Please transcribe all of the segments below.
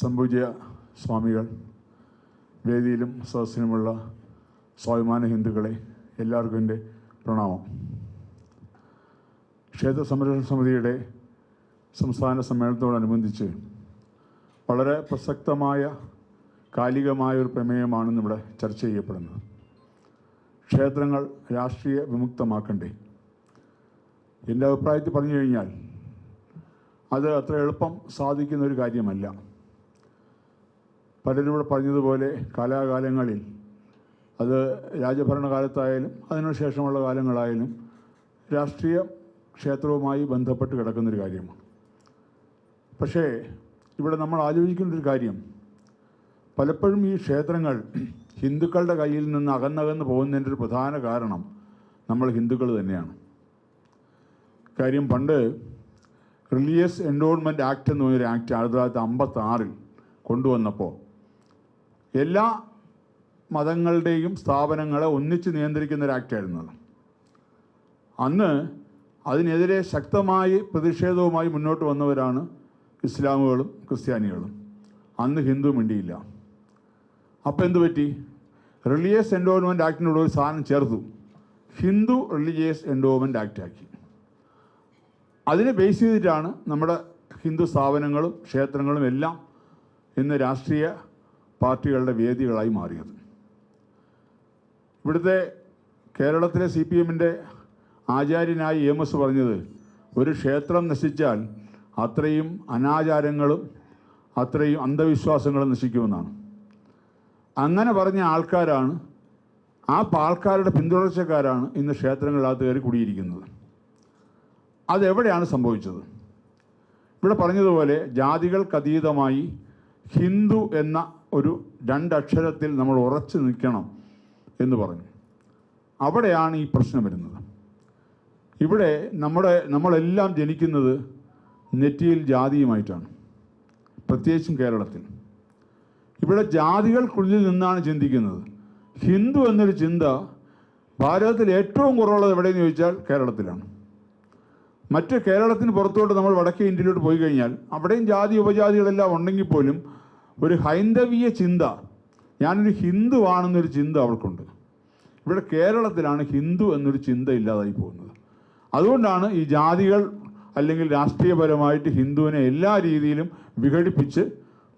സംപൂജ്യ സ്വാമികൾ വേദിയിലും സദസ്സിലുമുള്ള സ്വാഭിമാന ഹിന്ദുക്കളെ എല്ലാവർക്കും എന്റെ പ്രണാമം. ക്ഷേത്ര സംരക്ഷണ സമിതിയുടെ സംസ്ഥാന സമ്മേളനത്തോടനുബന്ധിച്ച് വളരെ പ്രസക്തമായ കാലികമായ ഒരു പ്രമേയമാണ് ഇവിടെ ചർച്ച ചെയ്യപ്പെടുന്നത്. ക്ഷേത്രങ്ങൾ രാഷ്ട്രീയ വിമുക്തമാക്കണ്ടേ? എന്റെ അഭിപ്രായത്തിൽ പറഞ്ഞു കഴിഞ്ഞാൽ അത് അത്ര എളുപ്പം സാധിക്കുന്ന ഒരു കാര്യമല്ല. പലരും ഇവിടെ പറഞ്ഞതുപോലെ കാലാകാലങ്ങളിൽ അത് രാജഭരണകാലത്തായാലും അതിനുശേഷമുള്ള കാലങ്ങളായാലും രാഷ്ട്രീയ ക്ഷേത്രവുമായി ബന്ധപ്പെട്ട് കിടക്കുന്നൊരു കാര്യമാണ്. പക്ഷേ ഇവിടെ നമ്മൾ ആലോചിക്കേണ്ട ഒരു കാര്യം പലപ്പോഴും ഈ ക്ഷേത്രങ്ങൾ ഹിന്ദുക്കളുടെ കയ്യിൽ നിന്ന് അകന്നകന്ന് പോകുന്നതിന്റെ ഒരു പ്രധാന കാരണം നമ്മൾ ഹിന്ദുക്കൾ തന്നെയാണ്. കാര്യം പണ്ട് റിലീജിയസ് എൻഡോൺമെന്റ് ആക്ട് എന്ന് പറഞ്ഞൊരു ആക്ട് ആയിരത്തി തൊള്ളായിരത്തി അമ്പത്തി ആറിൽ കൊണ്ടുവന്നപ്പോൾ എല്ലാ മതങ്ങളുടെയും സ്ഥാപനങ്ങളെ ഒന്നിച്ച് നിയന്ത്രിക്കുന്ന ഒരു ആക്റ്റായിരുന്നു അന്ന് അതിനെതിരെ ശക്തമായി പ്രതിഷേധവുമായി മുന്നോട്ട് വന്നവരാണ് ഇസ്ലാമുകളും ക്രിസ്ത്യാനികളും. അന്ന് ഹിന്ദു മിണ്ടിയില്ല. അപ്പോൾ എന്ത് പറ്റി? റിലീജിയസ് എൻഡോവ്മെന്റ് ആക്ടിനോട് ഒരു സാധനം ചേർത്തു. ഹിന്ദു റിലീജിയസ് എൻഡോവ്മെന്റ് ആക്ട് ആക്കി. അതിനെ ബേസ് ചെയ്തിട്ടാണ് നമ്മുടെ ഹിന്ദു സ്ഥാപനങ്ങളും ക്ഷേത്രങ്ങളും എല്ലാം ഇന്ന് രാഷ്ട്രീയ പാർട്ടികളുടെ വേദികളായി മാറിയത്. ഇവിടുത്തെ കേരളത്തിലെ സി പി എമ്മിന്റെ ആചാര്യനായി എം എസ് പറഞ്ഞത് ഒരു ക്ഷേത്രം നശിച്ചാൽ അത്രയും അനാചാരങ്ങളും അത്രയും അന്ധവിശ്വാസങ്ങളും നശിക്കുമെന്നാണ്. അങ്ങനെ പറഞ്ഞ ആൾക്കാരാണ് ആ ആൾക്കാരുടെ പിന്തുടർച്ചക്കാരാണ് ഇന്ന് ക്ഷേത്രങ്ങളിനകത്ത് കയറി കുടിയിരിക്കുന്നത്. അതെവിടെയാണ് സംഭവിച്ചത്? ഇവിടെ പറഞ്ഞതുപോലെ ജാതികൾക്കതീതമായി ഹിന്ദു എന്ന ഒരു രണ്ടക്ഷരത്തിൽ നമ്മൾ ഉറച്ചു നിൽക്കണം എന്ന് പറഞ്ഞു. അവിടെയാണ് ഈ പ്രശ്നം വരുന്നത്. ഇവിടെ നമ്മുടെ നമ്മളെല്ലാം ജനിക്കുന്നത് നെറ്റിയിൽ ജാതിയുമായിട്ടാണ് പ്രത്യേകിച്ചും കേരളത്തിൽ. ഇവിടെ ജാതികൾക്കുള്ളിൽ നിന്നാണ് ചിന്തിക്കുന്നത്. ഹിന്ദു എന്നൊരു ചിന്ത ഭാരതത്തിൽ ഏറ്റവും കുറവുള്ളത് എവിടെയെന്ന് ചോദിച്ചാൽ കേരളത്തിലാണ്. മറ്റ് കേരളത്തിന് പുറത്തോട്ട് നമ്മൾ വടക്കേ ഇന്ത്യയിലോട്ട് പോയി കഴിഞ്ഞാൽ അവിടെയും ജാതി ഉപജാതികളെല്ലാം ഉണ്ടെങ്കിൽ പോലും ഒരു ഹൈന്ദവീയ ചിന്ത. ഞാനൊരു ഹിന്ദു ആണെന്നൊരു ചിന്ത അവർക്കുണ്ട് ഇവിടെ കേരളത്തിലാണ് ഹിന്ദു എന്നൊരു ചിന്ത ഇല്ലാതായി പോകുന്നത്. അതുകൊണ്ടാണ് ഈ ജാതികൾ അല്ലെങ്കിൽ രാഷ്ട്രീയപരമായിട്ട് ഹിന്ദുവിനെ എല്ലാ രീതിയിലും വിഘടിപ്പിച്ച്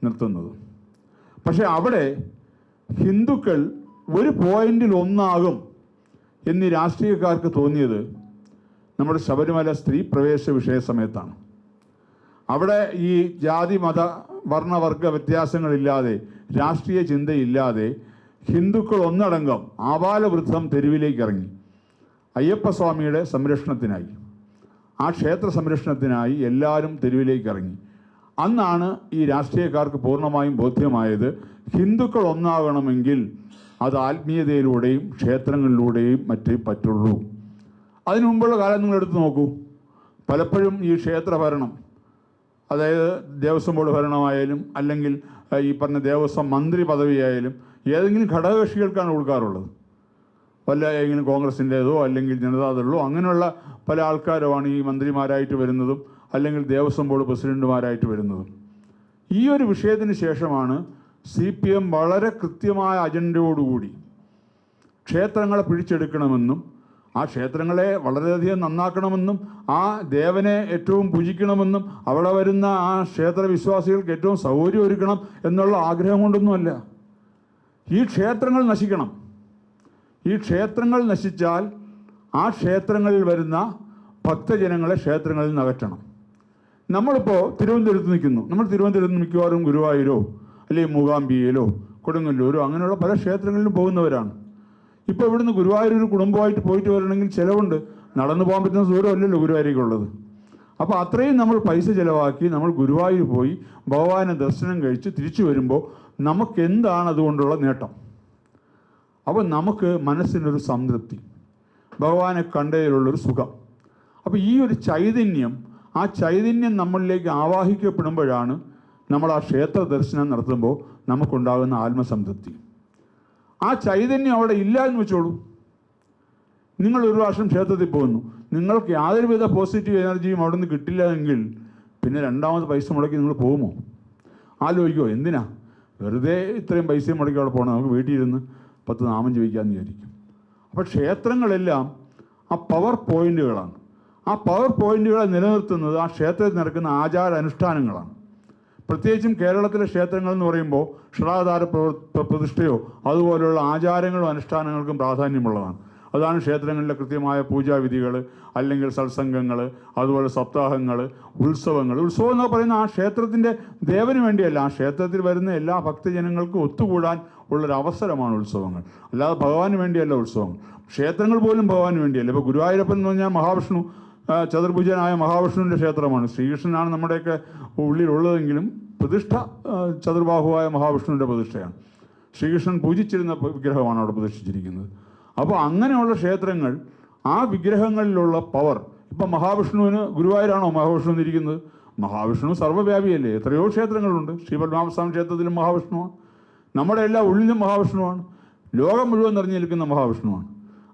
നിർത്തുന്നത്. പക്ഷേ അവിടെ ഹിന്ദുക്കൾ ഒരു പോയിന്റിൽ ഒന്നാകും എന്നീ രാഷ്ട്രീയക്കാർക്ക് തോന്നിയത് നമ്മുടെ ശബരിമല സ്ത്രീ പ്രവേശ വിഷയ സമയത്താണ്. അവിടെ ഈ ജാതി മത വർണവർഗ വ്യത്യാസങ്ങളില്ലാതെ രാഷ്ട്രീയ ചിന്തയില്ലാതെ ഹിന്ദുക്കൾ ഒന്നടങ്കം ആപാലവൃദ്ധം തെരുവിലേക്ക് ഇറങ്ങി. അയ്യപ്പസ്വാമിയുടെ സംരക്ഷണത്തിനായി. ആ ക്ഷേത്ര സംരക്ഷണത്തിനായി എല്ലാവരും തെരുവിലേക്ക് ഇറങ്ങി. അന്നാണ് ഈ രാഷ്ട്രീയക്കാർക്ക് പൂർണമായും ബോധ്യമായത് ഹിന്ദുക്കൾ ഒന്നാകണമെങ്കിൽ അത് ആത്മീയതയിലൂടെയും ക്ഷേത്രങ്ങളിലൂടെയും മറ്റേ പറ്റുള്ളൂ. അതിനു മുമ്പുള്ള കാലം നിങ്ങൾ എടുത്തു നോക്കൂ. പലപ്പോഴും ഈ ക്ഷേത്ര ഭരണം അതായത് ദേവസ്വം ബോർഡ് ഭരണമായാലും അല്ലെങ്കിൽ ഈ പറഞ്ഞ ദേവസ്വം മന്ത്രി പദവിയായാലും ഏതെങ്കിലും ഘടകകക്ഷികൾക്കാണ് കൊടുക്കാറുള്ളത്. വല്ല ഏതെങ്കിലും കോൺഗ്രസിന്റേതോ അല്ലെങ്കിൽ ജനതാദളോ അങ്ങനെയുള്ള പല ആൾക്കാരുമാണ് ഈ മന്ത്രിമാരായിട്ട് വരുന്നതും അല്ലെങ്കിൽ ദേവസ്വം ബോർഡ് പ്രസിഡന്റുമാരായിട്ട് വരുന്നതും. ഈ ഒരു വിഷയത്തിന് ശേഷമാണ് സി പി എം വളരെ കൃത്യമായ അജണ്ടയോടുകൂടി ക്ഷേത്രങ്ങളെ പിടിച്ചെടുക്കണമെന്നും ആ ക്ഷേത്രങ്ങളെ വളരെയധികം നന്നാക്കണമെന്നും ആ ദേവനെ ഏറ്റവും പൂജിക്കണമെന്നും അവിടെ വരുന്ന ആ ക്ഷേത്ര വിശ്വാസികൾക്ക് ഏറ്റവും സൗകര്യം ഒരുക്കണം എന്നുള്ള ആഗ്രഹം കൊണ്ടൊന്നുമല്ല. ഈ ക്ഷേത്രങ്ങൾ നശിക്കണം. ഈ ക്ഷേത്രങ്ങൾ നശിച്ചാൽ ആ ക്ഷേത്രങ്ങളിൽ വരുന്ന ഭക്തജനങ്ങളെ ക്ഷേത്രങ്ങളിൽ നിന്ന് അകറ്റണം. നമ്മളിപ്പോൾ തിരുവനന്തപുരത്ത് നിൽക്കുന്നു. നമ്മൾ തിരുവനന്തപുരത്ത് മിക്കവാറും ഗുരുവായൂരോ അല്ലെങ്കിൽ മൂകാംബിയയിലോ കൊടുങ്ങല്ലൂരോ അങ്ങനെയുള്ള പല ക്ഷേത്രങ്ങളിലും പോകുന്നവരാണ്. ഇപ്പോൾ ഇവിടുന്ന് ഗുരുവായൂർ ഒരു കുടുംബമായിട്ട് പോയിട്ട് വരണമെങ്കിൽ ചിലവുണ്ട്. നടന്നു പോകാൻ പറ്റുന്ന ദൂരമല്ലല്ലോ ഗുരുവായൂരിക്കുള്ളത്. അപ്പോൾ അത്രയും നമ്മൾ പൈസ ചിലവാക്കി നമ്മൾ ഗുരുവായൂർ പോയി ഭഗവാനെ ദർശനം കഴിച്ച് തിരിച്ചു വരുമ്പോൾ നമുക്ക് എന്താണ് അതുകൊണ്ടുള്ള നേട്ടം? അപ്പോൾ നമുക്ക് മനസ്സിനൊരു സംതൃപ്തി. ഭഗവാനെ കണ്ടതിലുള്ളൊരു സുഖം. അപ്പോൾ ഈ ഒരു ചൈതന്യം ആ ചൈതന്യം നമ്മളിലേക്ക് ആവാഹിക്കപ്പെടുമ്പോഴാണ് നമ്മൾ ആ ക്ഷേത്ര ദർശനം നടത്തുമ്പോൾ നമുക്കുണ്ടാകുന്ന ആത്മസംതൃപ്തി. ആ ചൈതന്യം അവിടെ ഇല്ല എന്ന് വെച്ചോളൂ. നിങ്ങൾ ഒരു പ്രാവശ്യം ക്ഷേത്രത്തിൽ പോകുന്നു. നിങ്ങൾക്ക് യാതൊരുവിധ പോസിറ്റീവ് എനർജിയും അവിടെ നിന്ന് കിട്ടില്ല എങ്കിൽ പിന്നെ രണ്ടാമത് പൈസ മുടക്കി നിങ്ങൾ പോകുമോ? ആലോചിക്കുമോ എന്തിനാ? വെറുതെ ഇത്രയും പൈസ മുടക്കി അവിടെ പോകണം നമുക്ക് വീട്ടിലിരുന്ന് പത്ത് നാമം ജപിക്കാമെന്ന് വിചാരിക്കും. അപ്പോൾ ക്ഷേത്രങ്ങളെല്ലാം ആ പവർ പോയിന്റുകളാണ് ആ പവർ പോയിന്റുകളെ നിലനിർത്തുന്നത് ആ ക്ഷേത്രത്തിൽ നടക്കുന്ന ആചാര അനുഷ്ഠാനങ്ങളാണ് പ്രത്യേകിച്ചും കേരളത്തിലെ ക്ഷേത്രങ്ങൾ എന്ന് പറയുമ്പോൾ ഷടാധാര പ്രതിഷ്ഠയോ അതുപോലെയുള്ള ആചാരങ്ങളും അനുഷ്ഠാനങ്ങൾക്കും പ്രാധാന്യമുള്ളതാണ്. അതാണ് ക്ഷേത്രങ്ങളിലെ കൃത്യമായ പൂജാവിധികൾ അല്ലെങ്കിൽ സത്സംഗങ്ങൾ അതുപോലെ സപ്താഹങ്ങൾ ഉത്സവങ്ങൾ. ഉത്സവം എന്ന് പറയുന്ന ആ ക്ഷേത്രത്തിന്റെ ദേവന് വേണ്ടിയല്ല ആ ക്ഷേത്രത്തിൽ വരുന്ന എല്ലാ ഭക്തജനങ്ങൾക്കും ഒത്തുകൂടാൻ ഉള്ളൊരു അവസരമാണ് ഉത്സവങ്ങൾ. അല്ലാതെ ഭഗവാന് വേണ്ടിയല്ല ഉത്സവങ്ങൾ ക്ഷേത്രങ്ങൾ പോലും ഭഗവാന് വേണ്ടിയല്ല. ഇപ്പോൾ ഗുരുവായൂരപ്പൻ എന്ന് പറഞ്ഞാൽ മഹാവിഷ്ണു ചതുർഭുജനായ മഹാവിഷ്ണുവിന്റെ ക്ഷേത്രമാണ്. ശ്രീകൃഷ്ണനാണ് നമ്മുടെയൊക്കെ ഉള്ളിലുള്ളതെങ്കിലും പ്രതിഷ്ഠ ചതുർബാഹുവായ മഹാവിഷ്ണുവിന്റെ പ്രതിഷ്ഠയാണ്. ശ്രീകൃഷ്ണൻ പൂജിച്ചിരുന്ന വിഗ്രഹമാണ് അവിടെ പ്രതിഷ്ഠിച്ചിരിക്കുന്നത്. അപ്പോൾ അങ്ങനെയുള്ള ക്ഷേത്രങ്ങൾ ആ വിഗ്രഹങ്ങളിലുള്ള പവർ ഇപ്പം മഹാവിഷ്ണുവിന് ഗുരുവായൂരാണോ മഹാവിഷ്ണു എന്നിരിക്കുന്നത് മഹാവിഷ്ണു സർവവ്യാപിയല്ലേ എത്രയോ ക്ഷേത്രങ്ങളുണ്ട്. ശ്രീപത്മനാഭസ്വാമി ക്ഷേത്രത്തിലും മഹാവിഷ്ണുവാണ്. നമ്മുടെ എല്ലാ ഉള്ളിലും മഹാവിഷ്ണുവാണ്. ലോകം മുഴുവൻ നിറഞ്ഞു നിൽക്കുന്ന മഹാവിഷ്ണുവാണ്.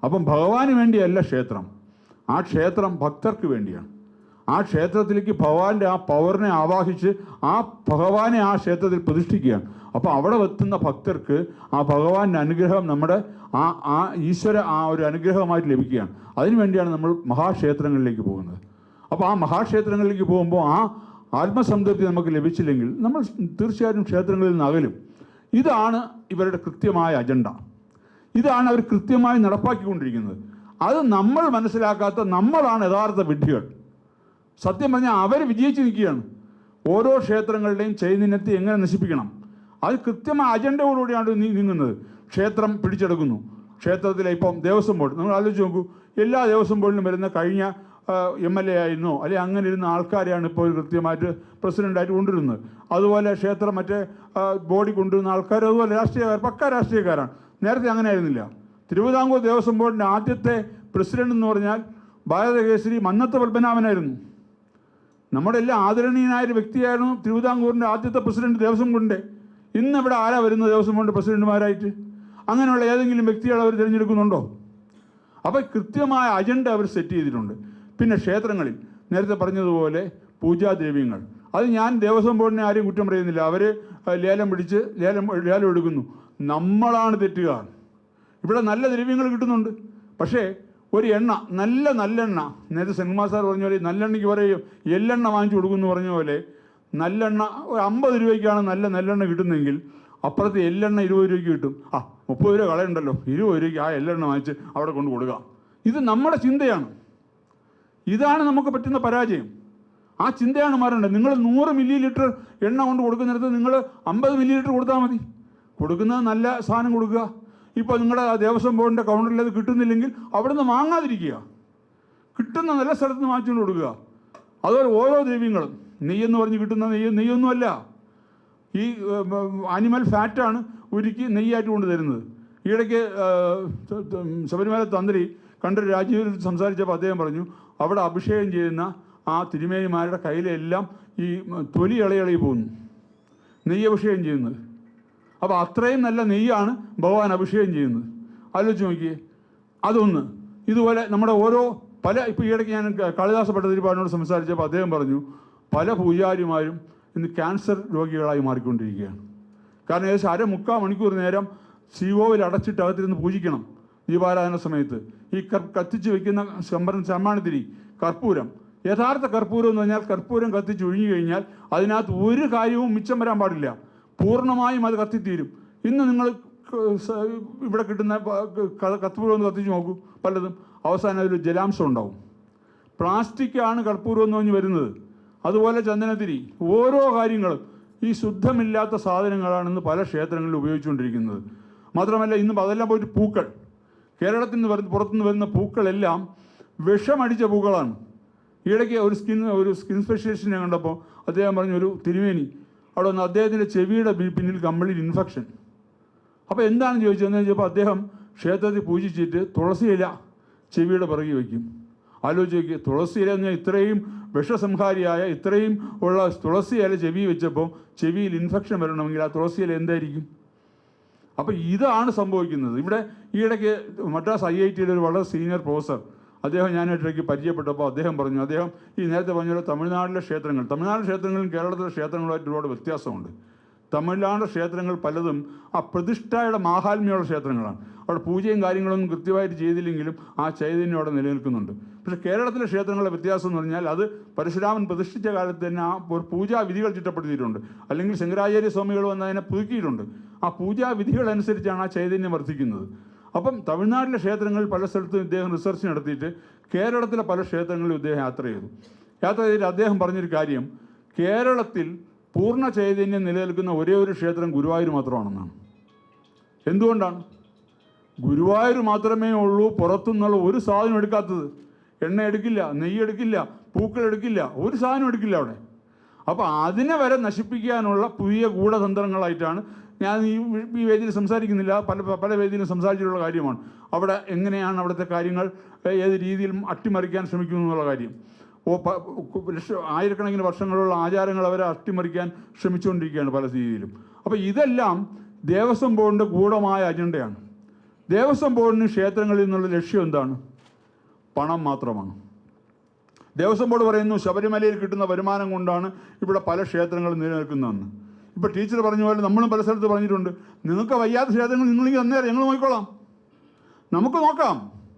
അപ്പം ഭഗവാന് വേണ്ടിയല്ല ക്ഷേത്രം. ആ ക്ഷേത്രം ഭക്തർക്ക് വേണ്ടിയാണ്. ആ ക്ഷേത്രത്തിലേക്ക് ഭഗവാന്റെ ആ പവറിനെ ആവാഹിച്ച് ആ ഭഗവാനെ ആ ക്ഷേത്രത്തിൽ പ്രതിഷ്ഠിക്കുകയാണ്. അപ്പോൾ അവിടെ എത്തുന്ന ഭക്തർക്ക് ആ ഭഗവാന്റെ അനുഗ്രഹം നമ്മുടെ ആ ആ ഈശ്വര ആ ഒരു അനുഗ്രഹമായിട്ട് ലഭിക്കുകയാണ്. അതിനുവേണ്ടിയാണ് നമ്മൾ മഹാക്ഷേത്രങ്ങളിലേക്ക് പോകുന്നത്. അപ്പോൾ ആ മഹാക്ഷേത്രങ്ങളിലേക്ക് പോകുമ്പോൾ ആ ആത്മസംതൃപ്തി നമുക്ക് ലഭിച്ചില്ലെങ്കിൽ നമ്മൾ തീർച്ചയായിട്ടും ക്ഷേത്രങ്ങളിൽ നിന്ന് അകലും. ഇതാണ് ഇവരുടെ കൃത്യമായ അജണ്ട. ഇതാണ് അവർ കൃത്യമായി നടപ്പാക്കിക്കൊണ്ടിരിക്കുന്നത്. അത് നമ്മൾ മനസ്സിലാക്കാത്ത നമ്മളാണ് യഥാർത്ഥ വിഡ്ഢികൾ. സത്യം പറഞ്ഞാൽ അവർ വിജയിച്ച് നിൽക്കുകയാണ്. ഓരോ ക്ഷേത്രങ്ങളുടെയും ചൈതന്യത്തെ എങ്ങനെ നശിപ്പിക്കണം? അത് കൃത്യമായ അജണ്ടയോടുകൂടിയാണ് നീങ്ങുന്നത്. ക്ഷേത്രം പിടിച്ചെടുക്കുന്നു. ക്ഷേത്രത്തിലെ ഇപ്പം ദേവസ്വം ബോർഡ്. നമ്മൾ ആലോചിച്ച് നോക്കൂ. എല്ലാ ദേവസ്വം ബോർഡിലും വരുന്ന കഴിഞ്ഞ എം എൽ എ ആയിരുന്നോ അല്ലെങ്കിൽ അങ്ങനെ ഇരുന്ന ആൾക്കാരെയാണ് ഇപ്പോൾ കൃത്യമായിട്ട് പ്രസിഡന്റായിട്ട് കൊണ്ടുവരുന്നത്. അതുപോലെ ക്ഷേത്രം മറ്റേ ബോഡി കൊണ്ടുവരുന്ന ആൾക്കാർ അതുപോലെ രാഷ്ട്രീയക്കാർ പക്ക രാഷ്ട്രീയക്കാരാണ്. നേരത്തെ അങ്ങനെ ആയിരുന്നില്ല. തിരുവിതാംകൂർ ദേവസ്വം ബോർഡിന്റെ ആദ്യത്തെ പ്രസിഡന്റ് എന്ന് പറഞ്ഞാൽ ഭാരതകേസരി മന്നത്ത പത്മനാഭനായിരുന്നു. നമ്മുടെ എല്ലാം ആദരണീയനായ ഒരു വ്യക്തിയായിരുന്നു തിരുവിതാംകൂറിന്റെ ആദ്യത്തെ പ്രസിഡന്റ് ദേവസ്വം ബോർഡിന്റെ ഇന്ന് ഇവിടെ ആരാ വരുന്നത് ദേവസ്വം ബോർഡ് പ്രസിഡന്റുമാരായിട്ട്? അങ്ങനെയുള്ള ഏതെങ്കിലും വ്യക്തികളെ അവർ തിരഞ്ഞെടുക്കുന്നുണ്ടോ? അപ്പോൾ കൃത്യമായ അജണ്ട അവർ സെറ്റ് ചെയ്തിട്ടുണ്ട്. പിന്നെ ക്ഷേത്രങ്ങളിൽ നേരത്തെ പറഞ്ഞതുപോലെ പൂജാദ്രവ്യങ്ങൾ. അത് ഞാൻ ദേവസ്വം ബോർഡിനെ ആരെയും കുറ്റം പറയുന്നില്ല. അവർ ലേലം പിടിച്ച് ലേലം ലേലം എടുക്കുന്നു. നമ്മളാണ് തെറ്റുകാർ. ഇവിടെ നല്ല ദ്രവ്യങ്ങൾ കിട്ടുന്നുണ്ട്. പക്ഷേ ഒരു എണ്ണ നല്ല നല്ലെണ്ണ നേരത്തെ സെൻകുമാർ സാർ പറഞ്ഞ പോലെ നല്ലെണ്ണയ്ക്ക് പറയും എല്ലെണ്ണ വാങ്ങിച്ചു കൊടുക്കുമെന്ന് പറഞ്ഞ പോലെ നല്ലെണ്ണ ഒരു അമ്പത് രൂപയ്ക്കാണ് നല്ല നെല്ലെണ്ണ കിട്ടുന്നതെങ്കിൽ അപ്പുറത്ത് എല്ലെണ്ണ ഇരുപത് രൂപയ്ക്ക് കിട്ടും. ആ മുപ്പത് രൂപ കളയുണ്ടല്ലോ. ഇരുപത് രൂപയ്ക്ക് ആ എല്ലെണ്ണ വാങ്ങിച്ച് അവിടെ കൊണ്ട് കൊടുക്കാം. ഇത് നമ്മുടെ ചിന്തയാണ്. ഇതാണ് നമുക്ക് പറ്റുന്ന പരാജയം. ആ ചിന്തയാണ് മാറേണ്ടത്. നിങ്ങൾ നൂറ് മില്ലി ലിറ്റർ എണ്ണ കൊണ്ട് കൊടുക്കുന്നിടത്ത് നിങ്ങൾ അമ്പത് മില്ലി ലിറ്റർ കൊടുത്താൽ മതി. കൊടുക്കുന്നത് നല്ല സാധനം കൊടുക്കുക. ഇപ്പോൾ നിങ്ങളുടെ ദേവസ്വം ബോർഡിന്റെ കൗണ്ടറിൽ അത് കിട്ടുന്നില്ലെങ്കിൽ അവിടുന്ന് വാങ്ങാതിരിക്കുക. കിട്ടുന്ന നല്ല സ്ഥലത്ത് നിന്ന് വാങ്ങിച്ചുകൊണ്ട് കൊടുക്കുക. അതുപോലെ ഓരോ ദ്രവ്യങ്ങളും. നെയ്യെന്ന് പറഞ്ഞ് കിട്ടുന്ന നെയ്യ് നെയ്യൊന്നുമല്ല. ഈ ആനിമൽ ഫാറ്റാണ് ഉരുക്കി നെയ്യായിട്ട് കൊണ്ട് തരുന്നത്. ഈയിടയ്ക്ക് ശബരിമല തന്ത്രി കണ്ടൊരു രാജീവിൽ സംസാരിച്ചപ്പോൾ അദ്ദേഹം പറഞ്ഞു അവിടെ അഭിഷേകം ചെയ്യുന്ന ആ തിരുമേനിമാരുടെ കയ്യിലെല്ലാം ഈ തൊലി ഇളയിളകി പോകുന്നു. നെയ്യഭിഷേകം ചെയ്യുന്നത്. അപ്പോൾ അത്രയും നല്ല നെയ്യാണ് ഭഗവാൻ അഭിഷേകം ചെയ്യുന്നത്. ആലോചിച്ച് നോക്കിയേ. അതൊന്ന്. ഇതുപോലെ നമ്മുടെ ഓരോ പല ഇപ്പോൾ ഈയിടയ്ക്ക് ഞാൻ കാളിദാസ ഭട്ടതിരിപ്പാടിനോട് സംസാരിച്ചപ്പോൾ അദ്ദേഹം പറഞ്ഞു പല പൂജാരിമാരും ഇന്ന് ക്യാൻസർ രോഗികളായി മാറിക്കൊണ്ടിരിക്കുകയാണ്. കാരണം ഏകദേശം അര മുക്കാൽ മണിക്കൂർ നേരം സിഒയിൽ അടച്ചിട്ട് അകത്തിരുന്ന് പൂജിക്കണം ദീപാരാധന സമയത്ത്. ഈ കത്തിച്ച് വെക്കുന്ന ശമ്പരൻ സമ്മാനത്തിരി കർപ്പൂരം. യഥാർത്ഥ കർപ്പൂരം എന്ന് പറഞ്ഞാൽ കർപ്പൂരം കത്തിച്ച് ഒഴിഞ്ഞു കഴിഞ്ഞാൽ അതിനകത്ത് ഒരു കാര്യവും മിച്ചം വരാൻ പാടില്ല. പൂർണമായും അത് കത്തിത്തീരും. ഇന്ന് നിങ്ങൾ ഇവിടെ കിട്ടുന്ന കർപ്പൂരം ഒന്ന് കത്തിച്ച് നോക്കൂ പലതും. അവസാനം അതിൽ ജലാംശം ഉണ്ടാവും. പ്ലാസ്റ്റിക് ആണ് കർപ്പൂരം എന്ന് പറഞ്ഞ് വരുന്നത്. അതുപോലെ ചന്ദനത്തിരി. ഓരോ കാര്യങ്ങളും ഈ ശുദ്ധമില്ലാത്ത സാധനങ്ങളാണ് ഇന്ന് പല ക്ഷേത്രങ്ങളിലും ഉപയോഗിച്ചുകൊണ്ടിരിക്കുന്നത്. മാത്രമല്ല ഇന്ന് അതെല്ലാം പോയിട്ട് പൂക്കൾ. കേരളത്തിൽ നിന്ന് വരുന്ന പുറത്തുനിന്ന് വരുന്ന പൂക്കളെല്ലാം വിഷമടിച്ച പൂക്കളാണ്. ഈയിടയ്ക്ക് ഒരു സ്കിൻ ഒരു സ്കിൻ സ്പെഷ്യലിസ്റ്റിനെ കണ്ടപ്പോൾ അദ്ദേഹം പറഞ്ഞു ഒരു തിരുവേനി അവിടെ വന്ന് അദ്ദേഹത്തിന്റെ ചെവിയുടെ പിന്നിൽ കംപ്ലീറ്റ് ഇൻഫെക്ഷൻ അപ്പോൾ എന്താണ് ചോദിച്ചതെന്ന് ചോദിച്ചപ്പോൾ അദ്ദേഹം ക്ഷേത്രത്തിൽ പൂജിച്ചിട്ട് തുളസി ഇല ചെവിയുടെ പിറകി വയ്ക്കും ആലോചിച്ച് നോക്കി തുളസി ഇല എന്ന് ഇത്രയും വിഷസംഹാരിയായ ഇത്രയും ഉള്ള തുളസി ഇല ചെവി വെച്ചപ്പോൾ ചെവിയിൽ ഇൻഫെക്ഷൻ വരണമെങ്കിൽ ആ തുളസി ഇല എന്തായിരിക്കും? അപ്പോൾ ഇതാണ് സംഭവിക്കുന്നത്. ഇവിടെ ഈയിടയ്ക്ക് മദ്രാസ് ഐ ഐ ടിയിലെ ഒരു വളരെ സീനിയർ പ്രൊഫസർ അദ്ദേഹം ഞാനായിട്ടേക്ക് പരിചയപ്പെട്ടപ്പോൾ അദ്ദേഹം പറഞ്ഞു അദ്ദേഹം ഈ നേരത്തെ പറഞ്ഞ തമിഴ്നാട്ടിലെ ക്ഷേത്രങ്ങൾ തമിഴ്നാട് ക്ഷേത്രങ്ങളും കേരളത്തിലെ ക്ഷേത്രങ്ങളുമായിട്ട് ഒരുപാട് വ്യത്യാസമുണ്ട്. തമിഴ്നാട് ക്ഷേത്രങ്ങൾ പലതും ആ പ്രതിഷ്ഠയുടെ മാഹാത്മ്യമുള്ള ക്ഷേത്രങ്ങളാണ്. അവിടെ പൂജയും കാര്യങ്ങളൊന്നും കൃത്യമായിട്ട് ചെയ്തില്ലെങ്കിലും ആ ചൈതന്യം അവിടെ നിലനിൽക്കുന്നുണ്ട്. പക്ഷേ കേരളത്തിലെ ക്ഷേത്രങ്ങളുടെ വ്യത്യാസം എന്ന് പറഞ്ഞാൽ അത് പരശുരാമൻ പ്രതിഷ്ഠിച്ച കാലത്ത് തന്നെ ആ ഒരു പൂജാ വിധികൾ ചിട്ടപ്പെടുത്തിയിട്ടുണ്ട് അല്ലെങ്കിൽ ശങ്കരാചാര്യ സ്വാമികൾ വന്ന് അതിനെ പുതുക്കിയിട്ടുണ്ട്. ആ പൂജാവിധികൾ അനുസരിച്ചാണ് ആ ചൈതന്യം വർദ്ധിക്കുന്നത്. അപ്പം തമിഴ്നാട്ടിലെ ക്ഷേത്രങ്ങളിൽ പല സ്ഥലത്തും ഇദ്ദേഹം റിസർച്ച് നടത്തിയിട്ട് കേരളത്തിലെ പല ക്ഷേത്രങ്ങളിലും ഇദ്ദേഹം യാത്ര ചെയ്തു. യാത്ര ചെയ്തിട്ട് അദ്ദേഹം പറഞ്ഞൊരു കാര്യം കേരളത്തിൽ പൂർണ ചൈതന്യം നിലനിൽക്കുന്ന ഒരേ ഒരു ക്ഷേത്രം ഗുരുവായൂർ മാത്രമാണെന്നാണ്. എന്തുകൊണ്ടാണ്? ഗുരുവായൂർ മാത്രമേ ഉള്ളൂ പുറത്തുനിന്നുള്ള ഒരു സാധനം എടുക്കാത്തത്. എണ്ണ എടുക്കില്ല നെയ്യ് എടുക്കില്ല പൂക്കൾ എടുക്കില്ല ഒരു സാധനം എടുക്കില്ല അവിടെ. അപ്പോൾ അതിനെ വരെ നശിപ്പിക്കാനുള്ള പുതിയ ഗൂഢതന്ത്രങ്ങളായിട്ടാണ് ഞാൻ ഈ ഈ വേദിയിൽ സംസാരിക്കുന്നില്ല. പല പല വേദിയിലും സംസാരിച്ചിട്ടുള്ള കാര്യമാണ്. അവിടെ എങ്ങനെയാണ് അവിടുത്തെ കാര്യങ്ങൾ? ഏത് രീതിയിൽ അട്ടിമറിക്കാൻ ശ്രമിക്കുന്നു എന്നുള്ള കാര്യം. ഓ ലക്ഷ ആയിരക്കണക്കിന് വർഷങ്ങളുള്ള ആചാരങ്ങൾ അവരെ അട്ടിമറിക്കാൻ ശ്രമിച്ചുകൊണ്ടിരിക്കുകയാണ് പല രീതിയിലും. അപ്പോൾ ഇതെല്ലാം ദേവസ്വം ബോർഡിന്റെ ഗൂഢമായ അജണ്ടയാണ്. ദേവസ്വം ബോർഡിന് ക്ഷേത്രങ്ങളിൽ നിന്നുള്ള ലക്ഷ്യം എന്താണ്? പണം മാത്രമാണ്. ദേവസ്വം ബോർഡ് പറയുന്നു ശബരിമലയിൽ കിട്ടുന്ന വരുമാനം കൊണ്ടാണ് ഇവിടെ പല ക്ഷേത്രങ്ങളും നിലനിൽക്കുന്നതെന്ന്. ഇപ്പോൾ ടീച്ചർ പറഞ്ഞ പോലെ നമ്മളും പല സ്ഥലത്ത് പറഞ്ഞിട്ടുണ്ട്. നിങ്ങൾക്ക് വയ്യാത്ത ക്ഷേത്രങ്ങൾ നിങ്ങളെങ്കിൽ തന്നേരം ഞങ്ങൾ നോക്കിക്കോളാം. നമുക്ക് നോക്കാം.